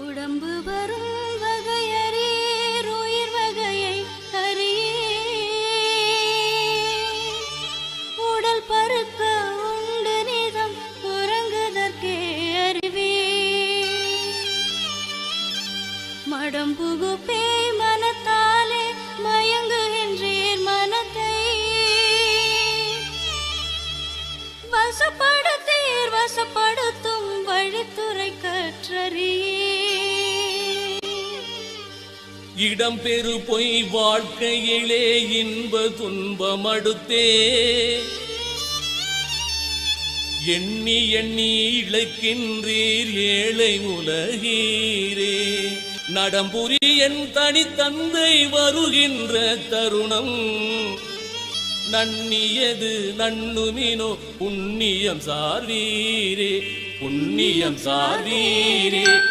உடம்பு வரும் வகையறீர் உயிர் வகையை அறியே. உடல் பருக்க உண்டு நிதம் உறங்குதற்கே அறிவே மடம்புகு பேய் மனத்தாலே மனத்தை. இடம்பெரு பொய் வாழ்க்கையிலே இன்ப துன்பம் அடுத்தே எண்ணி எண்ணி இழைக்கின்றீர் ஏழை உலகீரே. நடம்புரி என் தனித்தந்தை வருகின்ற தருணம். நன்னியது நன்னுமினோ புண்ணியம் சார்வீரே. புண்ணியம் சார்வீரே.